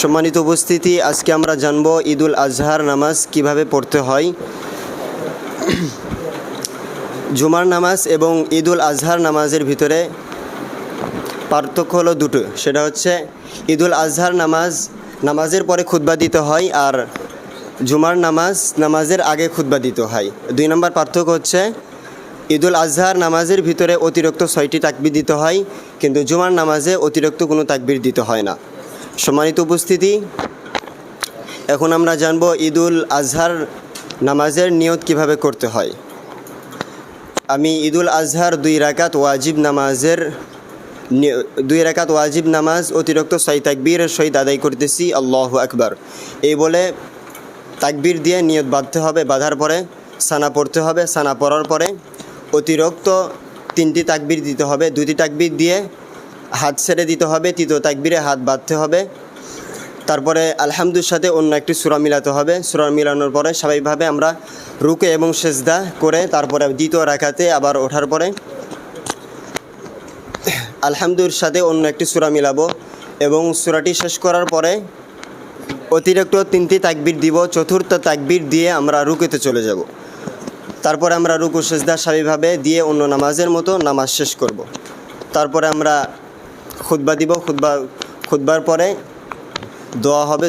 সম্মানিত উপস্থিতি, আজকে আমরা জানব ঈদুল আজহার নামাজ কীভাবে পড়তে হয়। জুমার নামাজ এবং ঈদুল আজহার নামাজের ভিতরে পার্থক্য হলো দুটো। সেটা হচ্ছে, ঈদুল আজহার নামাজ, নামাজের পরে খুতবা দিতে হয় আর জুমার নামাজ, নামাজের আগে খুতবা দিতে হয়। দুই নম্বর পার্থক্য হচ্ছে, ঈদুল আজহার নামাজের ভিতরে অতিরিক্ত ছয়টি তাকবির দিতে হয়, কিন্তু জুমার নামাজে অতিরিক্ত কোনো তাকবির দিতে হয় না। সম্মানিত উপস্থিতি, এখন আমরা জানব ঈদুল আজহার নামাজের নিয়ত কীভাবে করতে হয়। আমি ঈদুল আজহার দুই রাকাত ওয়াজিব নামাজের দুই রাকাত ওয়াজিব নামাজ অতিরিক্ত ছয় তাকবীরের সহিত আদায় করতেছি, আল্লাহ আকবার। এই বলে তাকবীর দিয়ে নিয়ত বাঁধতে হবে, বাঁধার পরে সানা পড়তে হবে, সানা পড়ার পরে অতিরিক্ত তিনটি তাকবির দিতে হবে। দুটি তাকবির দিয়ে হাত ছেড়ে দিতে হবে, তৃতীয় তাকবিরে হাত বাঁধতে হবে। তারপরে আলহামদুর সাথে অন্য একটি সুরা মিলাতে হবে। সুরা মিলানোর পরে স্বাভাবিকভাবে আমরা রুকে এবং সেজদা করে তারপরে দ্বিতীয় রাখাতে আবার ওঠার পরে আলহামদুর সাথে অন্য একটি সুরা মিলাবো এবং সুরাটি শেষ করার পরে অতিরিক্ত তিনটি তাকবির দিব, চতুর্থ তাকবির দিয়ে আমরা রুকেতে চলে যাব। তারপরে আমরা রুকু, সেজদা স্বাভাবিকভাবে দিয়ে অন্য নামাজের মতো নামাজ শেষ করব। তারপরে আমরা খুতবা দিব খুদ্া খুদ্বার পরে দোয়া হবে।